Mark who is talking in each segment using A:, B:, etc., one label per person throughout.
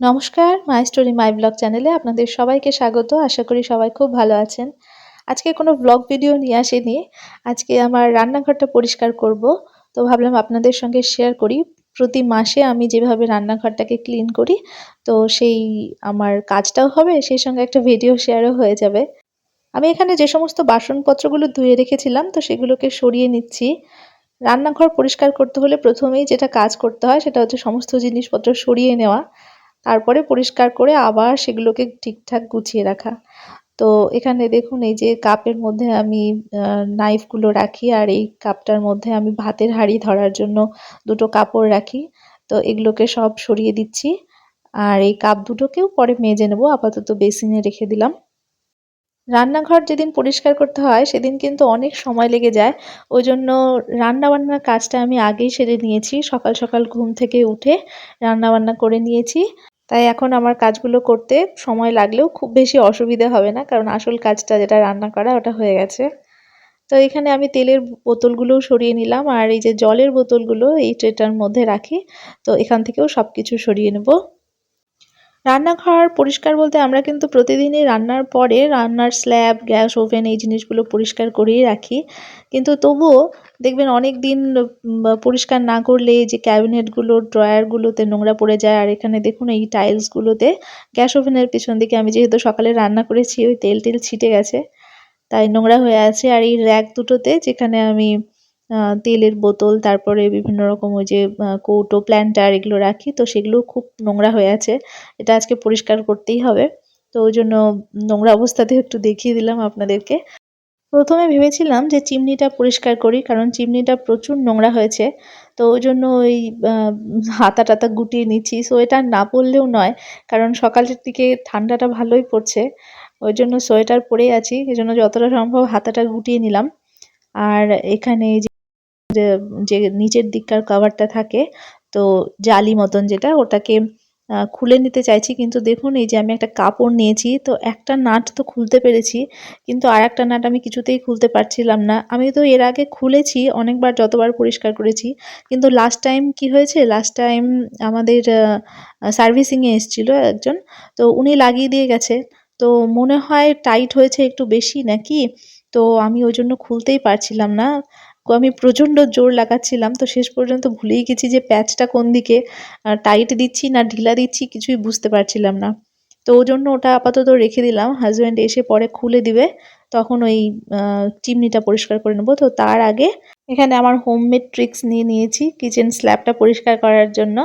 A: নমস্কার my story my blog চ্যানেলে আপনাদের সবাইকে স্বাগত। আশা করি সবাই খুব ভালো আছেন। আজকে কোনো ব্লগ ভিডিও নিয়ে আসেনি। আজকে আমার রান্নাঘরটা পরিষ্কার করব। তো ভাবলাম আপনাদের সঙ্গে শেয়ার করি। প্রতি মাসে আমি যেভাবে রান্নাঘরটাকে ক্লিন করি, তো সেই আমার কাজটাও হবে, সেই সঙ্গে একটা ভিডিও শেয়ারও হয়ে যাবে। আমি এখানে যে সমস্ত বাসনপত্রগুলো ধুয়ে রেখেছিলাম, তো সেগুলোকে সরিয়ে নিচ্ছি। রান্নাঘর পরিষ্কার করতে হলে প্রথমেই যেটা কাজ করতে হয়, সেটা হচ্ছে সমস্ত জিনিসপত্র সরিয়ে নেওয়া। তারপরে পরিষ্কার করে আবার সেগুলোকে ঠিকঠাক গুছিয়ে রাখা। তো এখানে দেখুন, এই যে কাপের মধ্যে আমি নাইফগুলো রাখি আর এই কাপটার মধ্যে আমি ভাতের হাঁড়ি ধরার জন্য দুটো কাপড় রাখি। তো এগুলোকে সব সরিয়ে দিচ্ছি। আর এই কাপ দুটোকেও পরে মেজে নেব, আপাতত বেসিনে রেখে দিলাম। রান্নাঘর যেদিন পরিষ্কার করতে হয়, সেদিন কিন্তু অনেক সময় লেগে যায়। ওই জন্য রান্নাবান্নার কাজটা আমি আগেই সেরে নিয়েছি। সকাল সকাল ঘুম থেকে উঠে রান্নাবান্না করে নিয়েছি। তাই এখন আমার কাজগুলো করতে সময় লাগলেও খুব বেশি অসুবিধা হবে না, কারণ আসল কাজটা যেটা রান্না করা ওটা হয়ে গেছে। তো এখানে আমি তেলের বোতলগুলোও সরিয়ে নিলাম আর এই যে জলের বোতলগুলো এই ট্রেটার মধ্যে রাখি, তো এখান থেকেও সব কিছু সরিয়ে নেব। রান্নাঘর পরিষ্কার বলতে আমরা কিন্তু প্রতিদিনই রান্নার পরে রান্নার স্ল্যাব গ্যাস ওভেন এই জিনিসগুলো পরিষ্কার করেই রাখি। কিন্তু তবুও দেখবেন অনেক দিন পরিষ্কার না করলে যে ক্যাবিনেটগুলো ড্রয়ারগুলোতে নোংরা পড়ে যায়, আর এখানে দেখুন এই টাইলসগুলোতে গ্যাস ওভেনের পিছন দিকে আমি যেহেতু সকালে রান্না করেছি, ওই তেল টেল ছিটে গেছে, তাই নোংরা হয়ে আছে। আর এই র্যাক দুটোতে যেখানে আমি তেলের বোতল, তারপরে বিভিন্ন রকম ওই যে কৌটো, প্ল্যান্টার এগুলো রাখি। তো সেগুলো খুব নোংরা হয়ে আছে। এটা আজকে পরিষ্কার করতেই হবে। তো ওই জন্য নোংরা অবস্থাতে একটু দেখিয়ে দিলাম আপনাদেরকে। প্রথমে ভেবেছিলাম যে চিমনিটা পরিষ্কার করি, কারণ চিমনিটা প্রচুর নোংরা হয়েছে। তো ওই জন্য ওই হাতা টাতা গুটিয়ে নিচ্ছি। সোয়েটার না পরলেও নয়, কারণ সকালের দিকে ঠান্ডাটা ভালোই পড়ছে। ওই জন্য সোয়েটার পরেই আছি। এই জন্য যতটা সম্ভব হাতাটা গুটিয়ে নিলাম। আর এখানে যে যে নিচের দিককার কভারটা থাকে, তো জালি মতন যেটা, ওটাকে খুলে নিতে চাইছি। কিন্তু দেখুন, এই যে আমি একটা কাপড় নিয়েছি, তো একটা নাট তো খুলতে পেরেছি, কিন্তু আর একটা নাট আমি কিছুতেই খুলতে পারছিলাম না। আমি তো এর আগে খুলেছি, অনেকবার যতবার পরিষ্কার করেছি, কিন্তু লাস্ট টাইম কি হয়েছে? লাস্ট টাইম আমাদের সার্ভিসিংয়ে এসেছিল একজন, তো উনি লাগিয়ে দিয়ে গেছে। তো মনে হয় টাইট হয়েছে একটু বেশি নাকি? তো আমি ওই জন্য খুলতেই পারছিলাম না। আমি প্রচণ্ড জোর লাগাচ্ছিলাম, তো শেষ পর্যন্ত ভুলেই গেছি যে প্যাচটা কোন দিকে টাইট দিচ্ছি না ঢিলা দিচ্ছি কিছুই বুঝতে পারছিলাম না। তো ওই জন্য ওটা আপাতত রেখে দিলাম হাজব্যান্ড এসে পরে খুলে দিবে, তখন ওই চিমনিটা পরিষ্কার করে নেব। তো তার আগে এখানে আমার হোমমেড ট্রিক্স নিয়ে নিয়েছি কিচেন স্ল্যাবটা পরিষ্কার করার জন্য।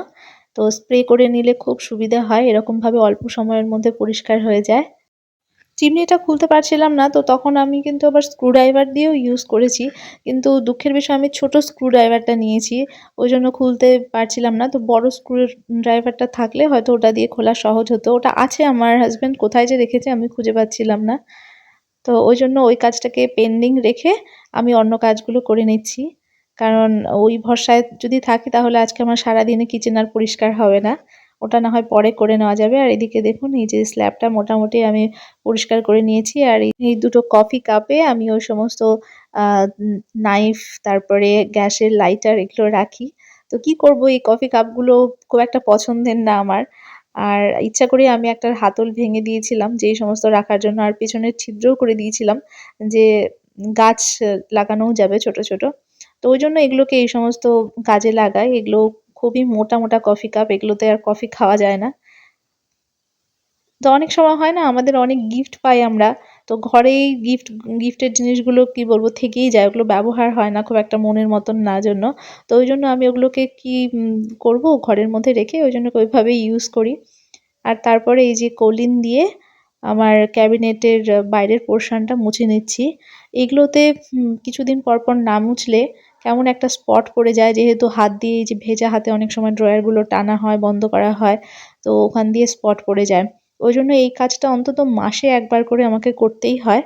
A: তো স্প্রে করে নিলে খুব সুবিধা হয়, এরকমভাবে অল্প সময়ের মধ্যে পরিষ্কার হয়ে যায়। চিমনিটা খুলতে পারছিলাম না, তো তখন আমি কিন্তু আবার স্ক্রুড্রাইভার দিয়েও ইউজ করেছি। কিন্তু দুঃখের বিষয়, আমি ছোট স্ক্রুড্রাইভারটা নিয়েছি ওই জন্য খুলতে পারছিলাম না। তো বড় স্ক্রু ড্রাইভারটা থাকলে হয়তো ওটা দিয়ে খোলা সহজ হতো। ওটা আছে আমার হাজব্যান্ড কোথায় যে রেখেছে আমি খুঁজে পাচ্ছিলাম না। তো ওই জন্য ওই কাজটাকে পেন্ডিং রেখে আমি অন্য কাজগুলো করে নিচ্ছি। কারণ ওই ভরসায় যদি থাকি তাহলে আজকে আমার সারাদিনে কিচেন আর পরিষ্কার হবে না। ওটা না হয় পরে করে নেওয়া যাবে। আর এদিকে দেখুন, এই যে স্ল্যাবটা মোটামুটি আমি পরিষ্কার করে নিয়েছি। আর এই দুটো কফি কাপে আমি ওই সমস্ত নাইফ, তারপরে গ্যাসের লাইটার এগুলো রাখি। তো কি করব, এই কফি কাপগুলো খুব একটা পছন্দের না আমার। আর ইচ্ছা করে আমি একটা হাতল ভেঙে দিয়েছিলাম যে সমস্ত রাখার জন্য আর পিছনের ছিদ্রও করে দিয়েছিলাম, যে গাছ লাগানোও যাবে ছোট ছোট। তো ওই জন্য এগুলোকে এই সমস্ত কাজে লাগাই। এগুলো খুবই মোটা মোটা কফি কাপ এগুলোতে আর কফি খাওয়া যায় না। তো অনেক সময় হয় না, আমাদের অনেক গিফট পাই আমরা। তো ঘরেই গিফট গিফটের জিনিসগুলো কি বলব, থেকেই যায়। ওগুলো ব্যবহার হয় না খুব একটা মনের মতন না জন্য। তো ওই জন্য আমি ওগুলোকে কি করব ঘরের মধ্যে রেখে? ওই জন্য ওইভাবেই ইউজ করি। আর তারপরে এই যে কলিন দিয়ে আমার ক্যাবিনেটের বাইরের পোর্শনটা মুছে নিচ্ছি। এগুলোতে কিছুদিন পর পর না মুছলে কেমন একটা স্পট পড়ে যায়, যেহেতু হাত দিয়ে যে ভেজা হাতে অনেক সময় ড্রয়ারগুলো টানা হয়, বন্ধ করা হয়, তো ওখান দিয়ে স্পট পড়ে যায়। ওই জন্য এই কাজটা অন্তত মাসে একবার করে আমাকে করতেই হয়।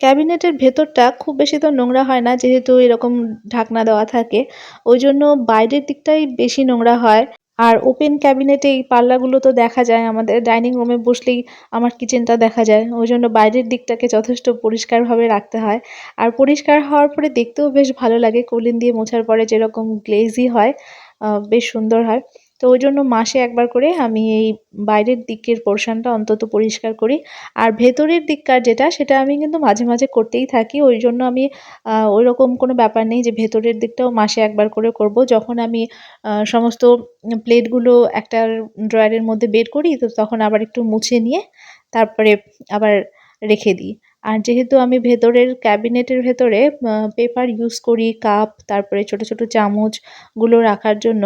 A: ক্যাবিনেটের ভেতরটা খুব বেশি তো নোংরা হয় না, যেহেতু এরকম ঢাকনা দেওয়া থাকে, ওই জন্য বাইরের দিকটাই বেশি নোংরা হয়। আর ওপেন ক্যাবিনেটে এই পাল্লাগুলো তো দেখা যায়, আমাদের ডাইনিং রুমে বসলেই আমার কিচেনটা দেখা যায়। ওই জন্য বাইরের দিকটাকে যথেষ্ট পরিষ্কারভাবে রাখতে হয়। আর পরিষ্কার হওয়ার পরে দেখতেও বেশ ভালো লাগে। কলিন দিয়ে মোছার পরে যেরকম গ্লেজি হয় বেশ সুন্দর হয়। তো ওই জন্য মাসে একবার করে আমি এই বাইরের দিকের পোর্শনটা অন্তত পরিষ্কার করি। আর ভেতরের দিককার যেটা, সেটা আমি কিন্তু মাঝে মাঝে করতেই থাকি। ওই জন্য আমি ওই রকম কোনো ব্যাপার নেই যে ভেতরের দিকটাও মাসে একবার করে করব। যখন আমি সমস্ত প্লেটগুলো একটা ড্রয়ারের মধ্যে বের করি, তো তখন আবার একটু মুছে নিয়ে তারপরে আবার রেখে দিই। আর যেহেতু আমি ভেতরের ক্যাবিনেটের ভেতরে পেপার ইউজ করি, কাপ, তারপরে ছোট ছোট চামচগুলো রাখার জন্য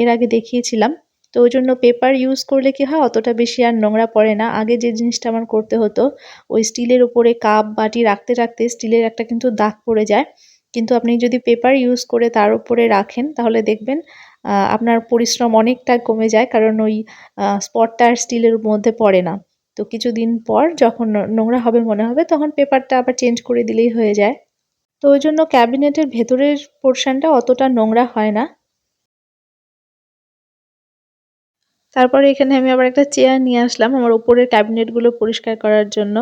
A: এর আগে দেখিয়েছিলাম। তো ওই জন্য পেপার ইউজ করলে কি হয়, অতটা বেশি আর নোংরা পড়ে না। আগে যে জিনিসটা আমার করতে হতো, ওই স্টিলের উপরে কাপ, বাটি রাখতে রাখতে স্টিলের একটা কিন্তু দাগ পড়ে যায়। কিন্তু আপনি যদি পেপার ইউজ করে তার উপরে রাখেন, তাহলে দেখবেন আপনার পরিশ্রম অনেকটা কমে যায়, কারণ ওই স্পটটা আর স্টিলের মধ্যে পড়ে না। তো কিছুদিন পর যখন নোংরা হবে মনে হবে, তখন পেপারটা আবার চেঞ্জ করে দিলেই হয়ে যায়। তো ওই জন্য ক্যাবিনেটের ভেতরের পোর্শনটা অতটা নোংরা হয় না। তারপরে এখানে আমি আবার একটা চেয়ার নিয়ে আসলাম আমার ওপরের ক্যাবিনেটগুলো পরিষ্কার করার জন্য।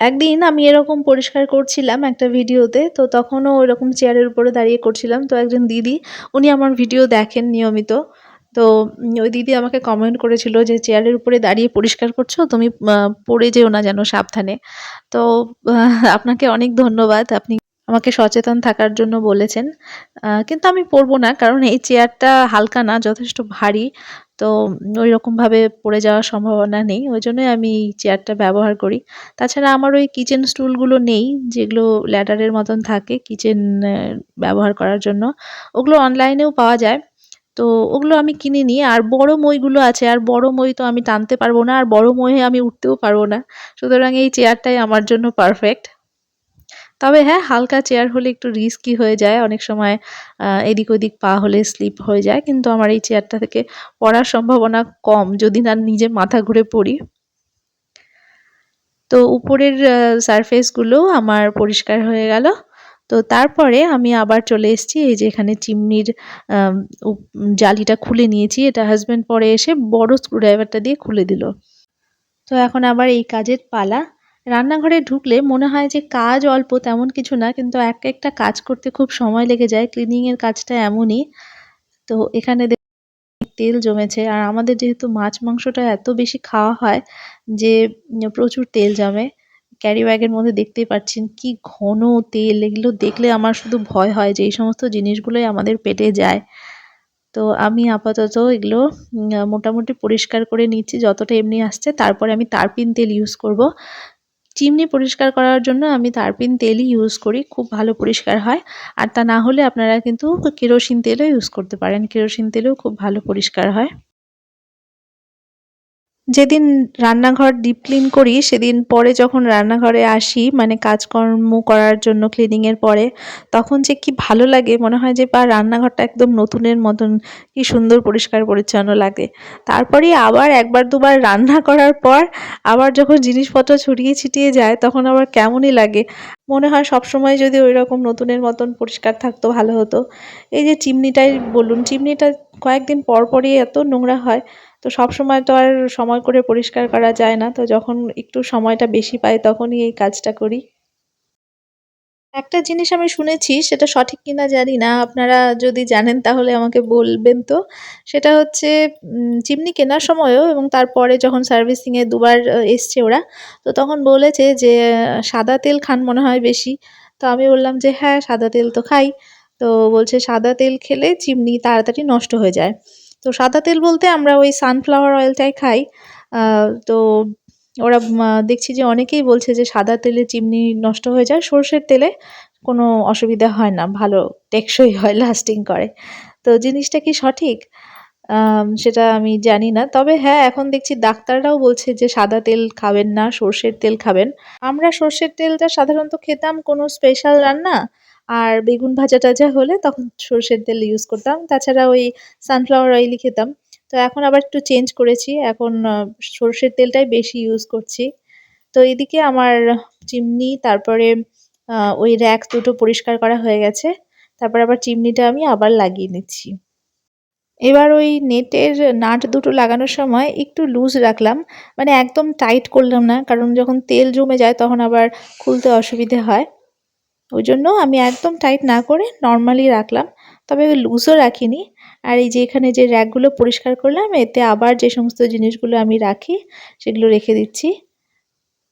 A: একদিন আমি এরকম পরিষ্কার করছিলাম একটা ভিডিওতে, তো তখনও ওইরকম চেয়ারের উপরে দাঁড়িয়ে করছিলাম। তো একজন দিদি, উনি আমার ভিডিও দেখেন নিয়মিত। তো ওই দিদি আমাকে কমেন্ট করেছিল যে চেয়ারের উপরে দাঁড়িয়ে পরিষ্কার করছ? তুমি পড়ে যেও না যেন সাবধানে। তো আপনাকে অনেক ধন্যবাদ। আপনি আমাকে সচেতন থাকার জন্য বলেছেন। কিন্তু আমি পরবো না, কারণ এই চেয়ারটা হালকা না, যথেষ্ট ভারী। তো ওই রকমভাবে পড়ে যাওয়ার সম্ভাবনা নেই ওই জন্যই আমি চেয়ারটা ব্যবহার করি। তাছাড়া আমার ওই কিচেন স্টুলগুলো নেই, যেগুলো ল্যাডারের মতন থাকে কিচেন ব্যবহার করার জন্য। ওগুলো অনলাইনেও পাওয়া যায়। তো ওগুলো আমি কিনে নিই আর বড় মইগুলো আছে, আর বড় মই তো আমি টানতে পারব না, আর বড় মহে আমি উঠতেও পারব না। সুতরাং এই চেয়ারটাই আমার জন্য পারফেক্ট। তবে হ্যাঁ হালকা চেয়ার হলে একটু রিস্কি হয়ে যায়। অনেক সময় এদিক ওদিক পা হলে স্লিপ হয়ে যায়। কিন্তু আমার এই চেয়ারটা থেকে পড়ার সম্ভাবনা কম, যদি না নিজে মাথা ঘুরে পড়ি। তো উপরের সারফেসগুলো আমার পরিষ্কার হয়ে গেল। তো তারপরে আমি আবার চলে এসেছি। এই যে এখানে চিমনির জালিটা খুলে নিয়েছি। এটা হাজব্যান্ড পরে এসে বড় স্ক্রুড্রাইভারটা দিয়ে খুলে দিল। তো এখন আবার এই কাজের পালা। রান্নাঘরে ঢুকলে মনে হয় যে কাজ অল্প তেমন কিছু না, কিন্তু এক একটা কাজ করতে খুব সময় লেগে যায়। ক্লিনিংয়ের কাজটা এমনই। তো এখানে তেল জমেছে। আর আমাদের যেহেতু মাছ মাংসটা এত বেশি খাওয়া হয় যে প্রচুর তেল জমে। ক্যারি ব্যাগের মধ্যে দেখতেই পাচ্ছেন কি ঘন তেল। এগুলো দেখলে আমার শুধু ভয় হয় যে এই সমস্ত জিনিসগুলোই আমাদের পেটে যায়। তো আমি আপাতত এগুলো মোটামুটি পরিষ্কার করে নিচ্ছি। যতটা এমনি আসছে, তারপরে আমি তারপিন তেল ইউজ করব। চিমনি পরিষ্কার করার জন্য আমি তারপিন তেলই ইউজ করি, খুব ভালো পরিষ্কার হয়। আর তা না হলে আপনারা কিন্তু কেরোসিন তেলও ইউজ করতে পারেন। কেরোসিন তেলেও খুব ভালো পরিষ্কার হয়। যেদিন রান্নাঘর ডিপ ক্লিন করি, সেদিন পরে যখন রান্নাঘরে আসি মানে কাজকর্ম করার জন্য ক্লিনিংয়ের পরে, তখন যে কি ভালো লাগে, মনে হয় যে, বা রান্নাঘরটা একদম নতুনের মতন, কি সুন্দর, পরিষ্কার, পরিচ্ছন্ন লাগে। তারপরে আবার একবার, দুবার রান্না করার পর, আবার যখন জিনিসপত্র ছড়িয়ে ছিটিয়ে যায়, তখন আবার কেমনই লাগে। মনে হয় সবসময় যদি ওই রকম নতুনের মতন পরিষ্কার থাকতো, ভালো হতো। এই যে চিমনিটাই বলুন, চিমনিটা কয়েকদিন পর পরই এত নোংরা হয় তো সব সময় তো আর সময় করে পরিষ্কার করা যায় না। তো যখন একটু সময়টা বেশি পাই তখনই এই কাজটা করি। একটা জিনিস আমি শুনেছি, সেটা সঠিক কিনা জানি না। আপনারা যদি জানেন তাহলে আমাকে বলবেন তো। সেটা হচ্ছে চিমনি কেনার সময়ও এবং তারপরে যখন সার্ভিসিংয়ে দুবার এসছে ওরা, তো তখন বলেছে যে সাদা তেল খান মনে হয় বেশি। তো আমি বললাম যে হ্যাঁ সাদা তেল তো খাই। তো বলছে, সাদা তেল খেলে চিমনি তাড়াতাড়ি নষ্ট হয়ে যায়। তো সাদা তেল বলতে আমরা ওই সানফ্লাওয়ার অয়েলটাই খাই। তো ওরা দেখছি যে অনেকেই বলছে যে সাদা তেলে চিমনি নষ্ট হয়ে যায়। সর্ষের তেলে কোনো অসুবিধা হয় না, ভালো, টেকসই হয় লাস্টিং করে। তো জিনিসটা কি সঠিক? সেটা আমি জানি না। তবে হ্যাঁ এখন দেখছি ডাক্তাররাও বলছে যে সাদা তেল খাবেন না, সর্ষের তেল খাবেন। আমরা সর্ষের তেলটা সাধারণত খেতাম কোনো স্পেশাল রান্না আর বেগুন ভাজা টাজা হলে তখন সর্ষের তেল ইউজ করতাম। তাছাড়া ওই সানফ্লাওয়ার অয়েলই খেতাম। তো এখন আবার একটু চেঞ্জ করেছি। এখন সর্ষের তেলটাই বেশি ইউজ করছি। তো এদিকে আমার চিমনি, তারপরে ওই র্যাক দুটো পরিষ্কার করা হয়ে গেছে। তারপর আবার চিমনিটা আমি আবার লাগিয়ে নিচ্ছি। এবার ওই নেটের নাট দুটো লাগানোর সময় একটু লুজ রাখলাম। মানে একদম টাইট করলাম না, কারণ যখন তেল জমে যায় তখন আবার খুলতে অসুবিধে হয়। ওই জন্য আমি একদম টাইট না করে নর্মালি রাখলাম। তবে লুজও রাখিনি। আর এই যে এখানে যে র্যাকগুলো পরিষ্কার করলাম, এতে আবার যে সমস্ত জিনিসগুলো আমি রাখি, সেগুলো রেখে দিচ্ছি।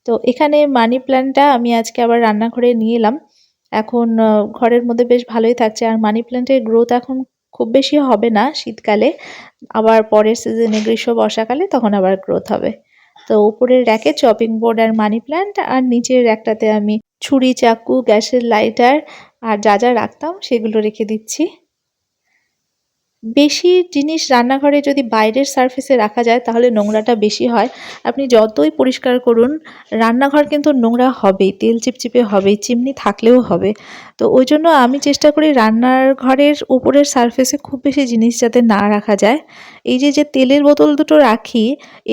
A: তো এখানে মানি প্ল্যান্টটা আমি আজকে আবার রান্নাঘরে নিয়ে এলাম। এখন ঘরের মধ্যে বেশ ভালোই থাকছে। আর মানি প্ল্যান্টের গ্রোথ এখন খুব বেশি হবে না শীতকালে। আবার পরের সিজনে গ্রীষ্ম, বর্ষাকালে তখন আবার গ্রোথ হবে। তো উপরের র্যাকে চপিং বোর্ড আর মানি প্ল্যান্ট আর নিচের র্যাকটাতে আমি ছুরি, চাকু, গ্যাসের লাইটার আর যা যা রাখতাম সেগুলো রেখে দিচ্ছি। বেশি জিনিস রান্নাঘরে যদি বাইরের সারফেসে রাখা যায় তাহলে নোংরাটা বেশি হয়। আপনি যতই পরিষ্কার করুন, রান্নাঘর কিন্তু নোংরা হবেই, তেল চিপচিপে হবেই, চিমনি থাকলেও হবে। তো ওই জন্য আমি চেষ্টা করি রান্নার ঘরের উপরের সারফেসে খুব বেশি জিনিস যাতে না রাখা যায়। এই যে যে তেলের বোতল দুটো রাখি,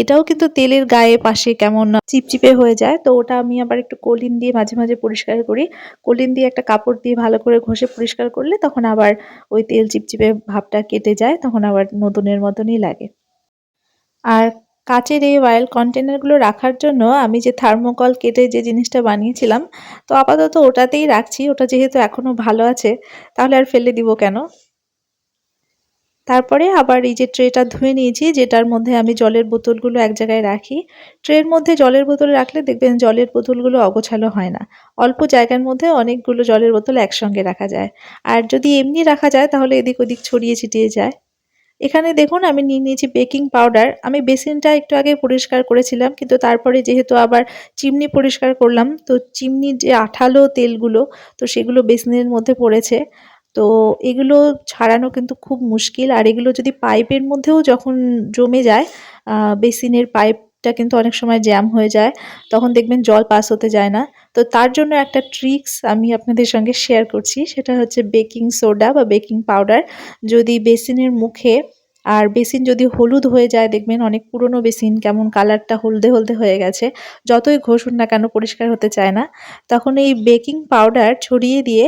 A: এটাও কিন্তু তেলের গায়ে পাশে কেমন চিপচিপে হয়ে যায়। তো ওটা আমি আবার একটু কলিন দিয়ে মাঝে মাঝে পরিষ্কার করি। কলিন দিয়ে একটা কাপড় দিয়ে ভালো করে ঘষে পরিষ্কার করলে তখন আবার ওই তেল চিপচিপে ভাবটা কেটে যায়, তখন আবার নতুনের মতনই লাগে। আর কাচের এই অয়েল কন্টেনারগুলো রাখার জন্য আমি যে থার্মোকল কেটে যে জিনিসটা বানিয়েছিলাম, তো আপাতত ওটাতেই রাখছি। ওটা যেহেতু এখনও ভালো আছে, তাহলে আর ফেলে দিব কেন? তারপরে আবার এই যে ট্রেটা ধুয়ে নিয়েছি, যেটার মধ্যে আমি জলের বোতলগুলো এক জায়গায় রাখি। ট্রের মধ্যে জলের বোতল রাখলে দেখবেন জলের বোতলগুলো অগোছালো হয় না। অল্প জায়গার মধ্যে অনেকগুলো জলের বোতল একসঙ্গে রাখা যায়। আর যদি এমনি রাখা যায়, তাহলে এদিক ওদিক ছড়িয়ে ছিটিয়ে যায়। এখানে দেখুন, আমি নিয়ে নিয়েছি বেকিং পাউডার আমি বেসিনটা একটু আগে পরিষ্কার করেছিলাম, কিন্তু তারপরে যেহেতু আবার চিমনি পরিষ্কার করলাম, তো চিমনির যে আঠালো তেলগুলো, তো সেগুলো বেসিনের মধ্যে পড়েছে। তো এগুলো ছাড়ানো কিন্তু খুব মুশকিল। আর এগুলো যদি পাইপের মধ্যেও যখন জমে যায় বেসিনের পাইপটা কিন্তু অনেক সময় জ্যাম হয়ে যায়, তখন দেখবেন জল পাস হতে যায় না। তো তার জন্য একটা ট্রিক্স আমি আপনাদের সঙ্গে শেয়ার করছি, সেটা হচ্ছে বেকিং সোডা বা বেকিং পাউডার। যদি বেসিনের মুখে, আর বেসিন যদি হলুদ হয়ে যায়, দেখবেন অনেক পুরনো বেসিন, কেমন কালারটা হলদে হলদে হয়ে গেছে, যতই ঘষুন না কেন পরিষ্কার হতে চায় না, তখন এই বেকিং পাউডার ছড়িয়ে দিয়ে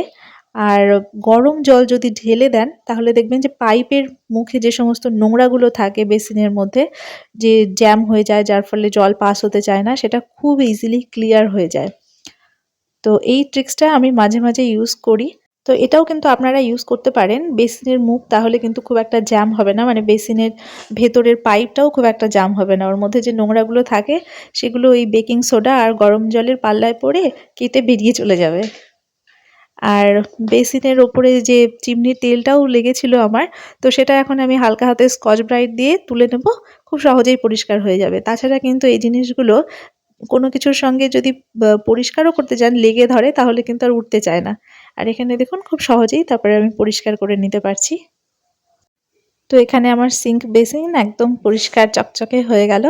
A: আর গরম জল যদি ঢেলে দেন, তাহলে দেখবেন যে পাইপের মুখে যে সমস্ত নোংরাগুলো থাকে বেসিনের মধ্যে, যে জ্যাম হয়ে যায় যার ফলে জল পাস হতে চায় না, সেটা খুব ইজিলি ক্লিয়ার হয়ে যায়। তো এই ট্রিক্সটা আমি মাঝে মাঝে ইউজ করি। তো এটাও কিন্তু আপনারা ইউজ করতে পারেন বেসিনের মুখ, তাহলে কিন্তু খুব একটা জ্যাম হবে না। মানে বেসিনের ভেতরের পাইপটাও খুব একটা জ্যাম হবে না। ওর মধ্যে যে নোংরাগুলো থাকে, সেগুলো ওই বেকিং সোডা আর গরম জলের পাল্লায় পড়ে কেটে বেরিয়ে চলে যাবে। আর বেসিনের ওপরে যে চিমনির তেলটাও লেগেছিল আমার, তো সেটা এখন আমি হালকা হাতে স্কচ ব্রাইট দিয়ে তুলে নেব, খুব সহজেই পরিষ্কার হয়ে যাবে। তাছাড়া কিন্তু এই জিনিসগুলো কোনো কিছুর সঙ্গে যদি পরিষ্কারও করতে যান লেগে ধরে, তাহলে কিন্তু আর উঠতে চায় না। আর এখানে দেখুন, খুব সহজেই তারপরে আমি পরিষ্কার করে নিতে পারছি। তো এখানে আমার সিঙ্ক বেসিন একদম পরিষ্কার চকচকে হয়ে গেল।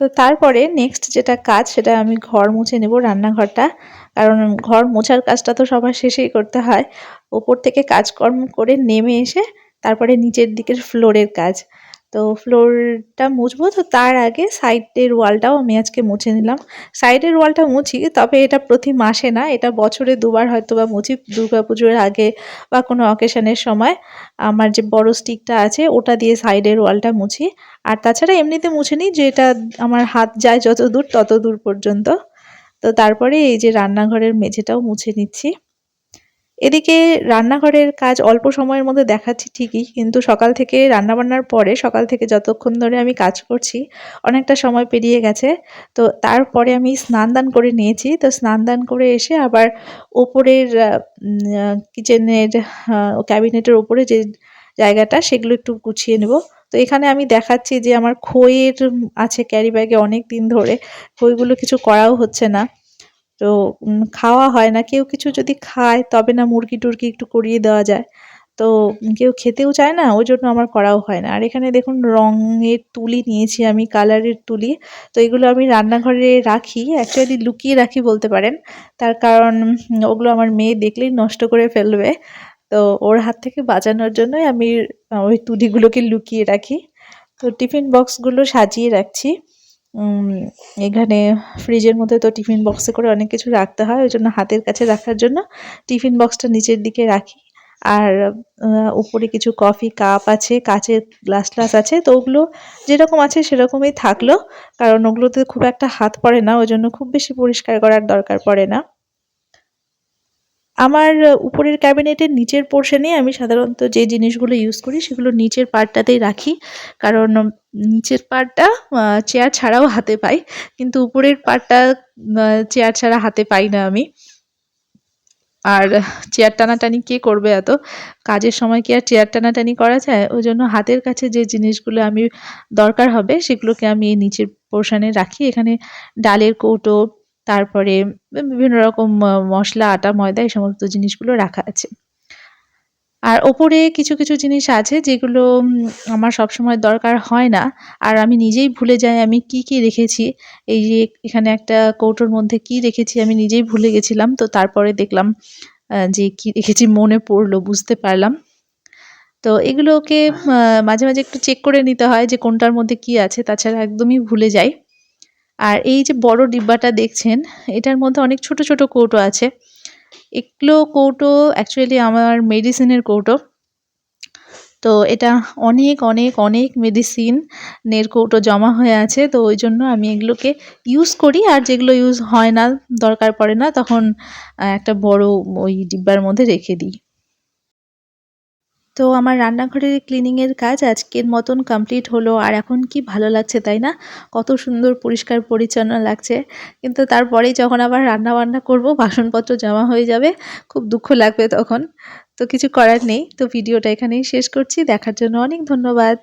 A: তো তারপরে নেক্সট যেটা কাজ, সেটা আমি ঘর মুছে নেব, রান্নাঘরটা। কারণ ঘর মোছার কাজটা তো সবার শেষেই করতে হয়। ওপর থেকে কাজকর্ম করে নেমে এসে তারপরে নিচের দিকের ফ্লোরের কাজ। তো ফ্লোরটা মুছবো তো তার আগে সাইডের ওয়ালটাও আমি আজকে মুছে নিলাম। সাইডের ওয়ালটা মুছি, তবে এটা প্রতি মাসে না, এটা বছরে দুবার হয়তো বা মুছি। পুজোর আগে বা কোনো অকেশনের সময় আমার যে বড় স্টিকটা আছে, ওটা দিয়ে সাইডের ওয়ালটা মুছি। আর তাছাড়া এমনিতে মুছে নিই, যেটা আমার হাত যায় যত দূর তত দূর পর্যন্ত। তো তারপরে এই যে রান্নাঘরের মেঝেটাও মুছে নিচ্ছি। এদিকে রান্নাঘরের কাজ অল্প সময়ের মধ্যে দেখাচ্ছি ঠিকই, কিন্তু সকাল থেকে রান্নাবান্নার পরে সকাল থেকে যতক্ষণ ধরে আমি কাজ করছি, অনেকটা সময় পেরিয়ে গেছে। তো তারপরে আমি স্নান দান করে নিয়েছি। তো স্নান দান করে এসে আবার ওপরের কিচেনের ক্যাবিনেটের ওপরে যে জায়গাটা, সেগুলো একটু গুছিয়ে নেব। তো এখানে আমি দেখাচ্ছি যে আমার খইয়ের আছে ক্যারি ব্যাগে অনেক দিন ধরে। খইগুলো কিছু করাও হচ্ছে না। তো খাওয়া হয় না। কেউ কিছু যদি খায়, তবে না মুরগি টুরগি একটু করিয়ে দেওয়া যায়। তো, কেউ খেতেও চায় না, ওই জন্য আমার করাও হয় না। আর এখানে দেখুন রঙের তুলি নিয়েছি আমি, কালারের তুলি। তো এগুলো আমি রান্নাঘরে রাখি, অ্যাকচুয়ালি লুকিয়ে রাখি বলতে পারেন। তার কারণ ওগুলো আমার মেয়ে দেখলেই নষ্ট করে ফেলবে। তো ওর হাত থেকে বাঁচানোর জন্যই আমি ওই তুলিগুলোকে লুকিয়ে রাখি। তো টিফিন বক্সগুলো সাজিয়ে রাখছি। এখানে ফ্রিজের মধ্যে তো টিফিন বক্সে করে অনেক কিছু রাখতে হয়, ওই জন্য হাতের কাছে রাখার জন্য টিফিন বক্সটা নিচের দিকে রাখি। আর উপরে কিছু কফি কাপ আছে, কাচের গ্লাস গ্লাস আছে, তো ওগুলো যেরকম আছে সেরকমই থাকল। কারণ ওগুলোতে খুব একটা হাত পড়ে না, ওই জন্য খুব বেশি পরিষ্কার করার দরকার পড়ে না। আমার উপরের ক্যাবিনেটের নিচের পোর্শনে আমি সাধারণত যে জিনিসগুলো ইউজ করি সেগুলো নিচের পার্টটাতেই রাখি। কারণ নিচের পার্টটা চেয়ার ছাড়াও হাতে পাই। কিন্তু উপরের পার্টটা চেয়ার ছাড়া হাতে পাই না আমি। আর চেয়ার টানাটানি কে করবে এত? কাজের সময় কি আর চেয়ার টানাটানি করা যায়? ওই জন্য হাতের কাছে যে জিনিসগুলো আমি দরকার হবে সেগুলোকে আমি নিচের পোর্শনে রাখি। এখানে ডালের কৌটো তারপরে বিভিন্ন রকম মশলা, আটা, ময়দা এই সমস্ত জিনিসগুলো রাখা আছে। আর ওপরে কিছু কিছু জিনিস আছে যেগুলো আমার সবসময় দরকার হয় না। আর আমি নিজেই ভুলে যাই আমি কি কি রেখেছি। এই যে এখানে একটা কৌটোর মধ্যে কি রেখেছি আমি নিজেই ভুলে গেছিলাম। তো তারপরে দেখলাম যে কি রেখেছি মনে পড়ল, বুঝতে পারলাম। তো এগুলোকে মাঝে মাঝে একটু চেক করে নিতে হয় যে কোনটার মধ্যে কি আছে। তাছাড়া একদমই ভুলে যাই। আর এই যে বড় ডিব্বাটা দেখছেন, এটার মধ্যে অনেক ছোট ছোট কৌটো আছে। এগুলো কৌটো অ্যাকচুয়ালি আমার মেডিসিনের কৌটো। তো এটা অনেক অনেক অনেক মেডিসিন নের কৌটো জমা হয়ে আছে। তো ওই জন্য আমি এগুলোকে ইউজ করি, আর যেগুলো ইউজ হয় না, দরকার পড়ে না, তখন একটা বড় ওই ডিব্বার মধ্যে রেখে দিই। তো আমার রান্নাঘরের ক্লিনিংয়ের কাজ আজকের মতন কমপ্লিট হলো। আর এখন কি ভালো লাগছে, তাই না? কত সুন্দর, পরিষ্কার, পরিচ্ছন্ন লাগছে। কিন্তু তারপরেই যখন আবার রান্না বান্না করব, বাসনপত্র জমা হয়ে যাবে, খুব দুঃখ লাগবে তখন। তো কিছু করার নেই। তো ভিডিওটা এখানেই শেষ করছি। দেখার জন্য অনেক ধন্যবাদ।